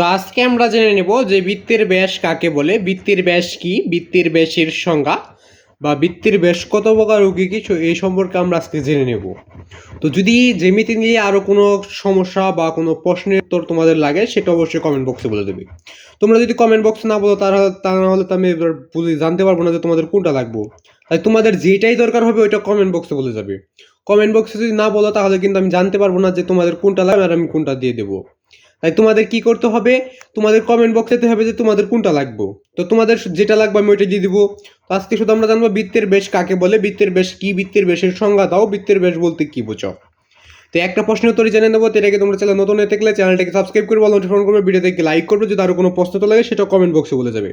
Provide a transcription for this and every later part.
তো আজকে আমরা জেনে নেব যে বৃত্তের ব্যাস কাকে বলে? বৃত্তের ব্যাস কি? বৃত্তের ব্যাসের সংজ্ঞা বা বৃত্তের ব্যাস কত প্রকার ও কি? কি এই সম্পর্কে আমরা আজকে জেনে নেব। তো যদি জ্যামিতি নিয়ে আরও কোনো সমস্যা বা কোনো প্রশ্নের উত্তর তোমাদের লাগে, সেটা অবশ্যই কমেন্ট বক্সে বলে দেবে। তোমরা যদি কমেন্ট বক্সে না বলো, তারা তা না হলে তো আমি এবার বুঝে জানতে পারব না যে তোমাদের কোনটা লাগবো। তাই তোমাদের যেটাই দরকার হবে, ওইটা কমেন্ট বক্সে বলে যাবে। কমেন্ট বক্সে যদি না বলো, তাহলে কিন্তু আমি জানতে পারব না যে তোমাদের কোনটা লাগবে আর আমি কোনটা দিয়ে দেবো। তাই তোমাদের কি করতে হবে? তোমাদের কমেন্ট বক্সে দিতে হবে যে তোমাদের কোনটা লাগবে। তো তোমাদের যেটা লাগবে আমি ওইটা দিয়ে দিবো। তো আজকে শুধু আমরা জানব বৃত্তের বেশ কাকে বলে, বৃত্তের বেশ কি, বৃত্তের বেশের সংজ্ঞা দাও, বৃত্তের বেশ বলতে কি বোঝো। তো একটা প্রশ্নের উত্তর জেনে নেব এটাকে তোমরা চ্যানেল নতুন হয়ে থাকলে চ্যানেলটাকে সাবস্ক্রাইব করবে নোটিফিকেশন করবে ভিডিওতে লাইক করবে, যদি আরও কোনো প্রশ্ন তো লাগে সেটা কমেন্ট বক্সে বলে যাবে।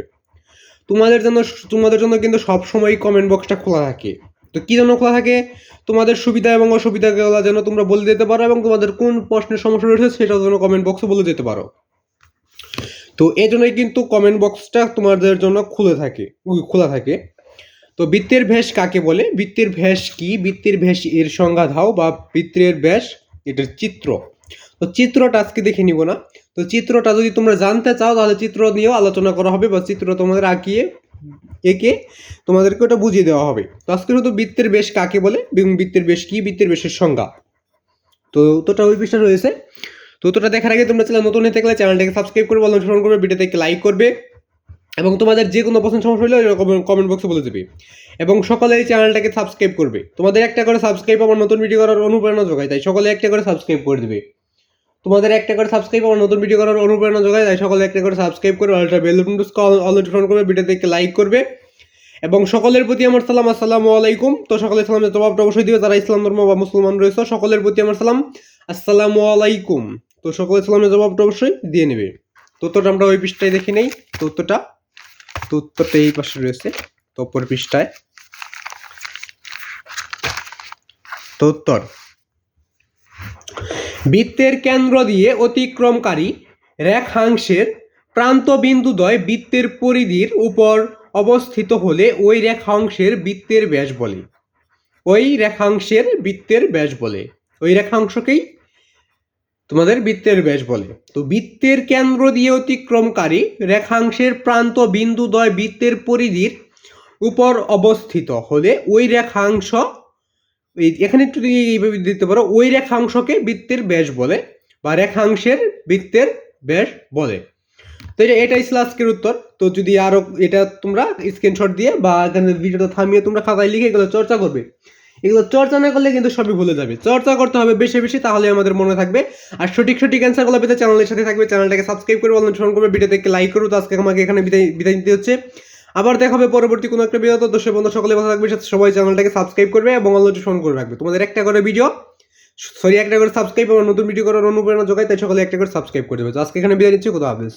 তোমাদের জন্য তোমাদের জন্য কিন্তু সব সময় কমেন্ট বক্সটা খোলা থাকে। তো কী জন্য খোলা থাকে? তোমাদের সুবিধা এবং অসুবিধাগুলো যেন তোমরা বলে দিতে পারো এবং তোমাদের কোন প্রশ্নের সমস্যা রয়েছে সেটাও যেন কমেন্ট বক্সে বলে দিতে পারো। তো এই জন্যই কিন্তু কমেন্ট বক্সটা তোমাদের জন্য খুলে থাকে, খোলা থাকে। তো বৃত্তের ভেষ কাকে বলে? বৃত্তের ভেষ কি? বৃত্তের ভেষ এর সংজ্ঞা দাও বা বৃত্তের ভেষ এটার চিত্র। তো চিত্রটা আজকে দেখে নিব না। তো চিত্রটা যদি তোমরা জানতে চাও তাহলে চিত্র নিয়েও আলোচনা করা হবে বা চিত্র তোমাদের আঁকিয়ে এঁকে তোমাদেরকে ওটা বুঝিয়ে দেওয়া হবে। তো আজকে শুধু বৃত্তের বেশ কাকে বলে এবং বৃত্তের বেশ কি? বৃত্তের বেশের সংজ্ঞা। তো তোটা ওই পৃষ্ঠা রয়েছে। তো তোটা দেখার আগে তোমরা চ্যানেল নতুন হয়ে থাকলে চ্যানেলটাকে সাবস্ক্রাইব করে করবে অনুসরণ করবে ভিডিওতে লাইক করবে এবং তোমাদের যে কোনো পছন্দ সমস্যা হলে কমেন্ট বক্সে বলে দেবে। এবং সকলে এই চ্যানেলটাকে সাবস্ক্রাইব করবে। তোমাদের একটা করে সাবস্ক্রাইব আমার নতুন ভিডিও করার অনুপ্রেরণা যোগায়, তাই সকলে একটা করে সাবস্ক্রাইব করে দেবে। তোমাদের একটা করে সাবস্ক্রাইব আমার নতুন ভিডিও করার অনুপ্রেরণা যোগায় তাই সকলে একটা করে সাবস্ক্রাইব করবে আলট্রা বেল ফোন করবে ভিডিওতে একটি লাইক করবে। এবং সকলের প্রতি আমার সালাম, আসসালামু আলাইকুম। তো সকলের সালামের জবাবটা অবশ্যই দিবে, যারা ইসলাম ধর্ম বা মুসলমান রয়েছে, সকলের প্রতি আমার সালাম, আসসালামু আলাইকুম। তো সকলের সালামের জবাবটা অবশ্যই দিয়ে নেবে। তো আমরা ওই পৃষ্ঠায় দেখে নেই। তো উত্তরটা, তো এই পাশে রয়েছে, তো অপর পৃষ্ঠায়। তো বৃত্তের কেন্দ্র দিয়ে অতিক্রমকারী রেখাংশের প্রান্তবিন্দুদ্বয় বৃত্তের পরিধির উপর অবস্থিত হলে ওই রেখাংশের বৃত্তের ব্যাস বলে। ওই রেখাংশের বৃত্তের ব্যাস বলে। ওই রেখাংশকেই তোমাদের বৃত্তের ব্যাস বলে। তো বৃত্তের কেন্দ্র দিয়ে অতিক্রমকারী রেখাংশের প্রান্ত বিন্দুদ্বয় বৃত্তের পরিধির উপর অবস্থিত হলে ওই রেখাংশ এখানে একটু তুমি এইভাবে দিতে পারো, ওই রেখাংশকে বৃত্তের ব্যাস বলে বা রেখাংশের বৃত্তের ব্যাস বলে। তো এটা এটাই ছিল আজকের উত্তর। তো যদি আরও এটা তোমরা স্ক্রিনশট দিয়ে বা এখানে ভিডিওটা থামিয়ে তোমরা খাতায় লিখে এগুলো চর্চা করবে। এগুলো চর্চা না করলে কিন্তু সবই ভুলে যাবে। চর্চা করতে হবে বেশি বেশি, তাহলে আমাদের মনে থাকবে। আর সঠিক সঠিক অ্যান্সারগুলো পেতে চ্যানেলের সাথে থাকবে। চ্যানেলটাকে সাবস্ক্রাইব করে অনুসরণ করবে। ভিডিওতে একটি লাইক করো। তো আজকে আমাকে এখানে বিদায় বিদায় দিতে হচ্ছে। আবার দেখা হবে পরবর্তী কোনো একটা ভিডিও তো। দর্শক বন্ধু, সকলে ভালো থাকবে সাথে সবাই চ্যানেলটাকে সাবস্ক্রাইব করবে এবং অনুসরণ করে রাখবে। তোমাদের একটা করে ভিডিও সরি একটা করে সাবস্ক্রাইব এবং নতুন ভিডিও করার অনুপ্রেরণা যোগায়, তাই সকলে একটা করে সাবস্ক্রাইব করে দেবে। তো আজকে এখানে বিদায় নিচ্ছি কোথাও হাফেজ।